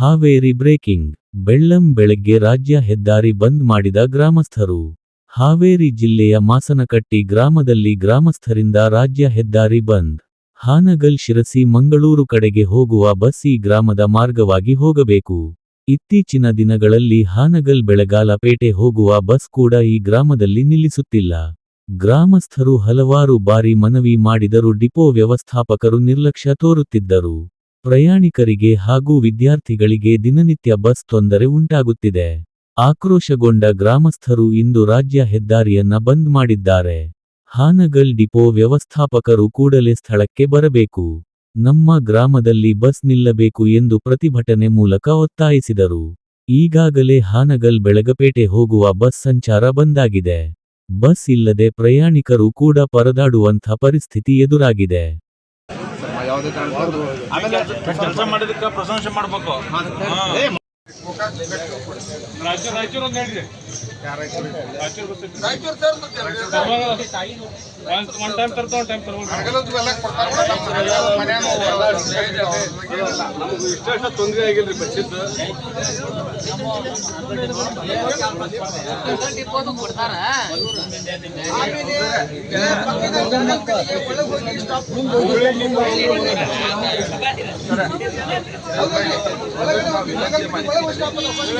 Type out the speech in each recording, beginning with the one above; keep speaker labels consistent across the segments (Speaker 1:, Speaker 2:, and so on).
Speaker 1: Haveri breaking, ಬೆಳ್ಳಂ ಬೆಳಗ್ಗೆ ರಾಜ್ಯ ಹೆದ್ದಾರಿ ಬಂದ್ ಮಾಡಿದ ಗ್ರಾಮಸ್ಥರು. ಹಾವೇರಿ ಜಿಲ್ಲೆಯ ಮಾಸನಕಟ್ಟಿ ಗ್ರಾಮದಲ್ಲಿ ಗ್ರಾಮಸ್ಥರಿಂದ ರಾಜ್ಯ ಹೆದ್ದಾರಿ ಬಂದ್. ಹಾನಗಲ್ ಶಿರಸಿ ಮಂಗಳೂರು ಕಡೆಗೆ ಹೋಗುವ ಬಸ್ ಈ ಗ್ರಾಮದ ಮಾರ್ಗವಾಗಿ ಹೋಗಬೇಕು. ಇತ್ತೀಚಿನ ದಿನಗಳಲ್ಲಿ ಹಾನಗಲ್ ಬೆಳಗಾಲ ಪೇಟೆ ಹೋಗುವ ಬಸ್ ಕೂಡ ಈ ಗ್ರಾಮದಲ್ಲಿ ನಿಲ್ಲಿಸುತ್ತಿಲ್ಲ. ಗ್ರಾಮಸ್ಥರು ಹಲವಾರು ಬಾರಿ ಮನವಿ ಮಾಡಿದರೂ ಡಿಪೋ ವ್ಯವಸ್ಥಾಪಕರು ನಿರ್ಲಕ್ಷ್ಯ ತೋರುತ್ತಿದ್ದರು. ಪ್ರಯಾಣಿಕರಿಗೆ ಹಾಗೂ ವಿದ್ಯಾರ್ಥಿಗಳಿಗೆ ದಿನನಿತ್ಯ ಬಸ್ ತೊಂದರೆ ಉಂಟಾಗುತ್ತಿದೆ. ಆಕ್ರೋಶಗೊಂಡ ಗ್ರಾಮಸ್ಥರು ಇಂದು ರಾಜ್ಯ ಹೆದ್ದಾರಿಯನ್ನ ಬಂದ್ ಮಾಡಿದ್ದಾರೆ. ಹಾನಗಲ್ ಡಿಪೋ ವ್ಯವಸ್ಥಾಪಕರು ಕೂಡಲೇ ಸ್ಥಳಕ್ಕೆ ಬರಬೇಕು. ನಮ್ಮ ಗ್ರಾಮದಲ್ಲಿ ಬಸ್ ನಿಲ್ಲಬೇಕು ಎಂದು ಪ್ರತಿಭಟನೆ ಮೂಲಕ ಒತ್ತಾಯಿಸಿದರು. ಈಗಾಗಲೇ ಹಾನಗಲ್ ಬೆಳಗಪೇಟೆ ಹೋಗುವ ಬಸ್ ಸಂಚಾರ ಬಂದಾಗಿದೆ. ಬಸ್ ಇಲ್ಲದೆ ಪ್ರಯಾಣಿಕರು ಕೂಡ ಪರದಾಡುವಂಥ ಪರಿಸ್ಥಿತಿ ಎದುರಾಗಿದೆ.
Speaker 2: ಯಾವುದೇ ಕಾರಣಕ್ಕೂ
Speaker 3: ಆಮೇಲೆ ಕೆಲಸ ಮಾಡಿದಕ್ಕೆ ಪ್ರಶಂಸೆ ಮಾಡ್ಬೇಕು. ರಾಯಚೂರು ರಾಯಚೂರು ಅಂತ ಹೇಳ್ರಿ. ರಾಯಚೂರು ಒನ್ ಟೈಮ್ ತರ್ತಾವ ಒನ್ ಟೈಮ್ ತರ್ಬೋದು ನಮಗೂ ಇಷ್ಟ ತೊಂದರೆ ಆಗಿಲ್ರಿ ಬಚ್ಚಿದ್ದು ಅಲ್ಲ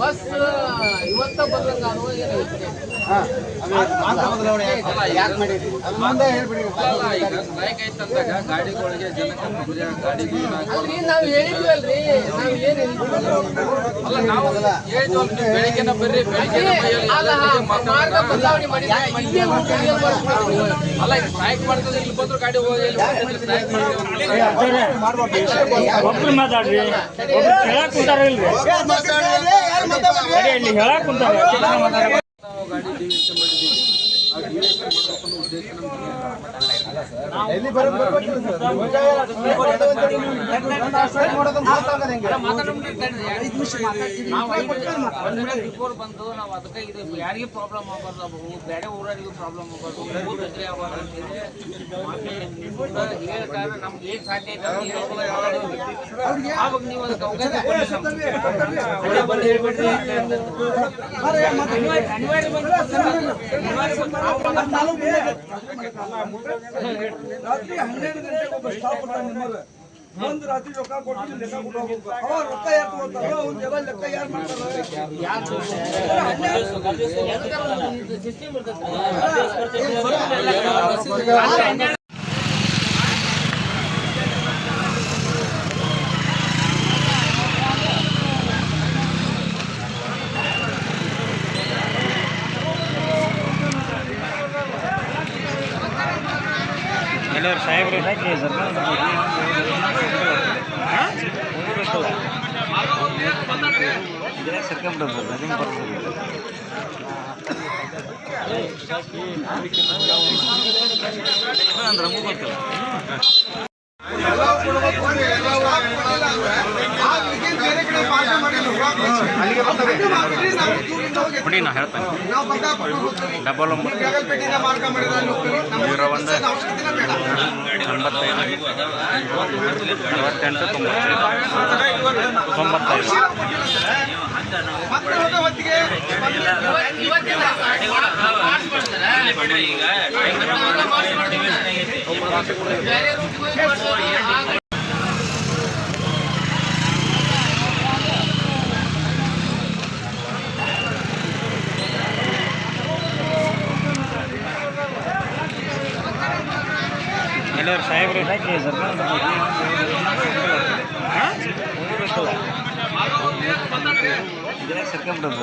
Speaker 4: ಬಸ್ ಇವತ್ತ
Speaker 5: ಐತಂದಾಗ ಗಾಡಿಗಳಿಗೆ ಜನಕ್ಕೆ ಗಾಡಿಗೆ
Speaker 4: ನಾವ್ ಹೇಳಿದ್ವಲ್ರಿ ನಾವ್
Speaker 5: ಬೆಳಿಗ್ಗೆನ ಬರ್ರಿ ಬೆಳಿಗ್ಗೆನ
Speaker 4: ಅಲ್ಲ
Speaker 5: ಸ್ಟ್ರೈಕ್ ಮಾಡ್ತದೆ ಇಲ್ಲಿ ಬಂದ್ರು ಗಾಡಿ ಹೋಗಿ ಇಲ್ಲಿ ಹೋಗ್ತಿದ್ರೆ ಸ್ಟ್ರೈಕ್
Speaker 6: ಒಬ್ರು ಮಾತಾಡ್ರಿ. ಒಬ್ರು ಹೇಳಕ್ ಕುಂತಾರ ಇಲ್ರಿ? ಸರಿ ಇಲ್ಲಿ ಹೇಳಕ್ ಕುಂತಾರ.
Speaker 5: ನಾವು ಗಾಡಿ
Speaker 4: ಬಿಫೋರ್ ಬಂದು ನಾವು ಅದಕ್ಕೆ ಇದು ಯಾರಿಗೂ ಪ್ರಾಬ್ಲಮ್ ಆಗಬಾರ್ದು ಬೇರೆ ಊರವರಿಗೂ ಪ್ರಾಬ್ಲಮ್ ಆಗಬಾರ್ದು ಊರು ತೊಂದರೆ ಆಗಬಾರ್ದು ಅಂತೇಳಿ ಹೇಳ ಕಾರಣ ನಮ್ಗೆ ಏನ್ ಸಾಧ್ಯ ಐತೆ ಆವಾಗ ನೀವು ಅದಕ್ಕೆ ಅವಕಾಶ ಅನಿವಾರ್ಯ ಬಂದು
Speaker 7: ರಾತ್ರಿ ಹನ್ನೆರಡು ಗಂಟೆಗೆ ಒಬ್ಬ ಸ್ಟಾಪ್ ನಿಮ್ಮಲ್ಲಿ ಒಂದು ರಾತ್ರಿ ರೊಕ್ಕ ಕೊಟ್ಟು ಲೆಕ್ಕ ಕೊಟ್ಟು ಅವ ರೊಕ್ಕ ಯಾರು ತಗೋತಾರೋ ಅವ್ನ ಎಲ್ಲ ಲೆಕ್ಕ ಯಾರು ಮಾಡ್ತಾರೆ
Speaker 2: ಬೇರೆ ಕಡೆ ಪಾಠ ಮಾಡಿ ನಾವು ಬಂದಾಗ ಕೊಟ್ಟು ಹೋಗ್ತೀವಿ.
Speaker 6: ಡಬಲ್
Speaker 2: ನೀವು ಬೇಗಲ್ಪೇಟೆಯಿಂದ ಮಾರ್ಗ. ನಮಗೆ ಬಸ್ಸಿನ ಅವಶ್ಯಕತೆನೇ ಬೇಡ.
Speaker 6: ಅರವತ್ತೆಂಟು ತೊಂಬತ್ತೈದು.
Speaker 2: ಮತ್ತೆ ಹೋಗೋ ಹೊತ್ತಿಗೆ
Speaker 4: ಇವತ್ತಿನ ಬೇರೆ ರೂಟ್ಗೆ ಹೋಗಿ ಮಾಡ್ತಾರೆ. ಆಗ
Speaker 6: ಎಲ್ಲರೂ ಸಾಹೇಬ್ರು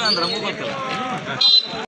Speaker 6: ಅಂದ್ರೆ ನಮಗೂ